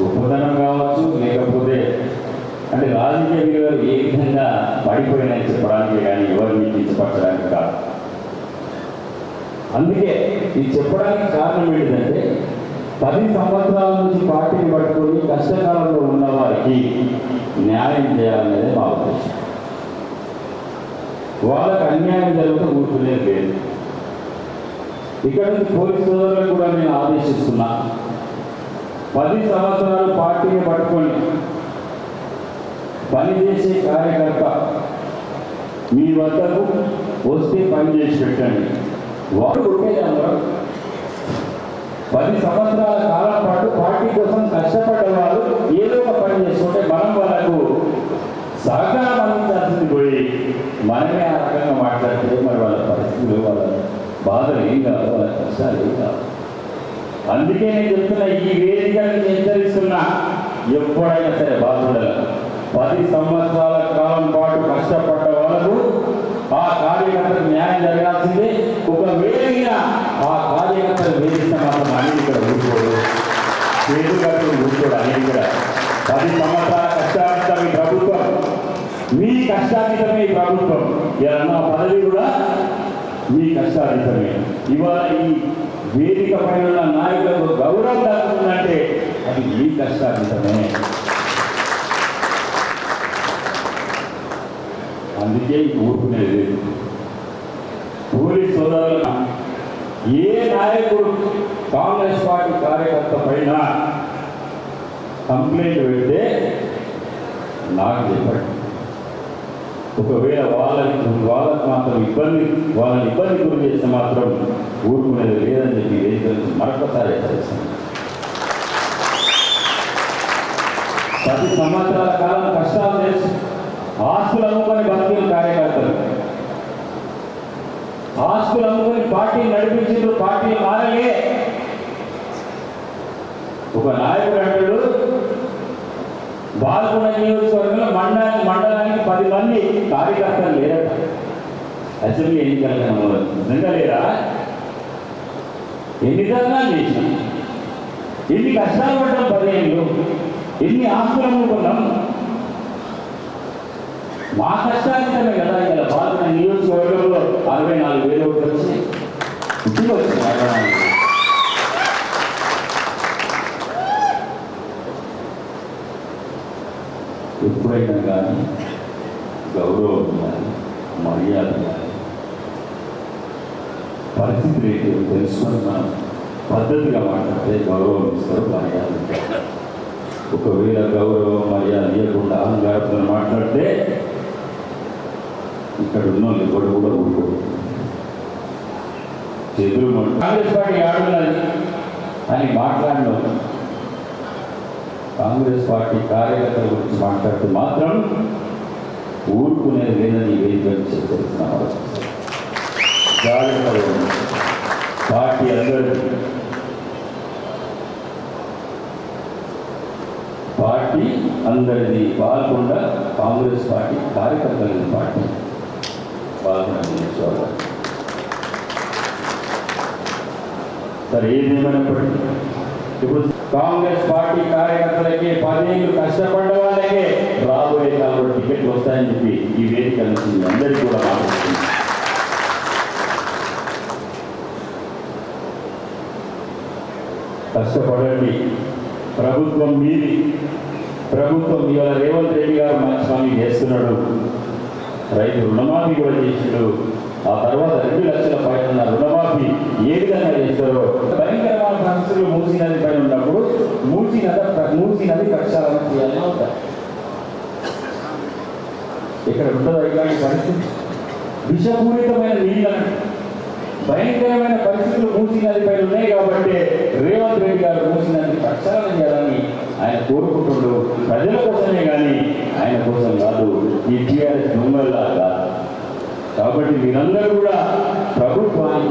గొప్పతనం కావచ్చు లేకపోతే అంటే రాజకీయ విలువలు ఏ విధంగా పడిపోయినాయని చెప్పడానికి కానీ ఎవరిని కించపరచడానికి కాదు. అందుకే ఇది చెప్పడానికి కారణం ఏంటంటే పది సంవత్సరాల నుంచి పార్టీని పట్టుకొని కష్టకాలంలో ఉన్న వారికి న్యాయం చేయాలనేది మా ఉద్దేశం. వాళ్ళకు అన్యాయం జరిగితే ఊరుకునేది లేదు. ఇక్కడ నుంచి పోలీసు సోదరులకు కూడా నేను ఆదేశిస్తున్నా. పది సంవత్సరాలు పార్టీని పట్టుకొని పనిచేసే కార్యకర్త మీ వద్దకు వస్తే పని చేసి పెట్టండి. వారు ఒకే అందరం పది సంవత్సరాల కాలం పాటు పార్టీ కోసం కష్టపడ్డ వాళ్ళు ఏదో ఒక పని చేసుకుంటే మనం వాళ్ళకు సహకారం అందించాల్సింది పోయి మనమే ఆ రకంగా మాట్లాడితే మరి వాళ్ళ పరిస్థితులు వాళ్ళ బాధలు ఏం కాదు వాళ్ళ కష్టాలు ఏం కాదు. అందుకే నేను చెప్తున్నా ఈ వేదికను హెచ్చరిస్తున్నా ఎప్పుడైనా సరే బాధపడాల. పది సంవత్సరాల కాలం పాటు కష్టపడ్డ వాళ్ళకు ఆ కార్యకర్తకు న్యాయం జరగాల్సిందే. ఒకవేళ ఆ కార్యకర్తలు వేధిస్తే మాత్రం అనేది ఇక్కడ ఊరుకోడు. చేతులు ఊరుకోడు అనేది ఇక్కడ. పది సంవత్సరాల కష్టార్జితం ఈ ప్రభుత్వం. మీ కష్టాతీతమే ప్రభుత్వం. ఏదన్నా పదవి కూడా మీ కష్టార్జితమే ఇవాళ ఈ వేదిక పైన ఉన్న నాయకులకు గౌరవం దక్కుతుందంటే అది మీ కష్టార్జితమే అందుకే ఊరుకునేది పోలీస్ సోదరుల ఏ నాయకుడు కాంగ్రెస్ పార్టీ కార్యకర్త పైన కంప్లైంట్ పెడితే నాకు చెప్పండి. ఒకవేళ వాళ్ళని వాళ్ళకు మాత్రం ఇబ్బంది వాళ్ళని ఇబ్బంది గురి చేస్తే మాత్రం ఊరుకునేది లేదని చెప్పి వేదిక మరొకసారి హెచ్చరిస్తాను పది సంవత్సరాల కాలం కష్టాలు చేసి ఆస్తులు అమ్ముకొని బతికిన కార్యకర్తలు. ఆస్తులు అమ్ముకొని పార్టీ నడిపించారు పార్టీ మారలే. ఒక నాయకుడు అంటాడు బాల్కొండ నియోజకవర్గం పది మంది కార్యకర్తలు లేరట అసెంబ్లీ ఎన్నికల నమోదు నిజంగా లేరా ఎన్ని ధర్నాలు చేసినాం? ఎన్ని కష్టాలు పడ్డాం పదిహేను ఎన్ని ఆస్తులను కొన్నాం మా కష్టానికమే కదా ఇలా పాల్గొన్న నియోజకవర్గంలో అరవై నాలుగు వేలు ఒకటి వచ్చి ఇంటికి వచ్చింది ఎప్పుడైనా కానీ గౌరవం కానీ మర్యాద కానీ పరిస్థితి ఏంటో తెలుసుకొని పద్ధతిగా మాట్లాడితే గౌరవం ఇస్తారు మర్యాద ఒకవేళ గౌరవం మర్యాద ఇవ్వకుండా అహంకారంతో మాట్లాడితే ఇక్కడ ఉన్న వాళ్ళు ఎవరు కూడా ఊరుకోరు చెదురు కాంగ్రెస్ పార్టీ ఆడున్నది అని మాట్లాడడం కాంగ్రెస్ పార్టీ కార్యకర్తల గురించి మాట్లాడితే మాత్రం ఊరుకునే లేదని వేదిక చెప్తున్నాను జాగ్రత్తగా పార్టీ అందరూ పార్టీ అందరిది పాల్గొండ కాంగ్రెస్ పార్టీ కార్యకర్తల పార్టీ. పాల్గొన సరే ఏదేమైనప్పటికీ ఇప్పుడు కాంగ్రెస్ పార్టీ కార్యకర్తలకి పదేళ్ళు కష్టపడ్డ వాళ్ళకే వస్తాయని చెప్పి ఈ వేదిక నుంచి అందరికీ కూడా ఆలోచిస్తుంది కష్టపడండి. ప్రభుత్వం మీది. ప్రభుత్వం ఇవాళ రేవంత్ రెడ్డి గారు స్వామి చేస్తున్నాడు. రైతు రుణమాఫీ కూడా చేసినాడు ఆ తర్వాత రెండు లక్షల పైన రుణమాఫీ ఏ విధంగా చేస్తారో. భయంకరమైన పరిస్థితులు మూసి నది పైన ఉన్నప్పుడు మూసి నది మూసి నది ప్రక్షాళన చేయాలని ఉంటారు. ఇక్కడ ఉండదు ఇలాంటి పరిస్థితి. విషపూరితమైన నీళ్ళని భయంకరమైన పరిస్థితులు మూసీ నది పైన ఉన్నాయి కాబట్టి రేవంత్ రెడ్డి గారు మూసీ నది ప్రక్షాళన చేయాలని ఆయన కోరుకుంటుండ్రు ప్రజల కోసమే కానీ ఆయన కోసం కాదు ఈ టీఆర్ఎస్ దొంగల్లా కాదు కాబట్టి మీరందరూ కూడా ప్రభుత్వానికి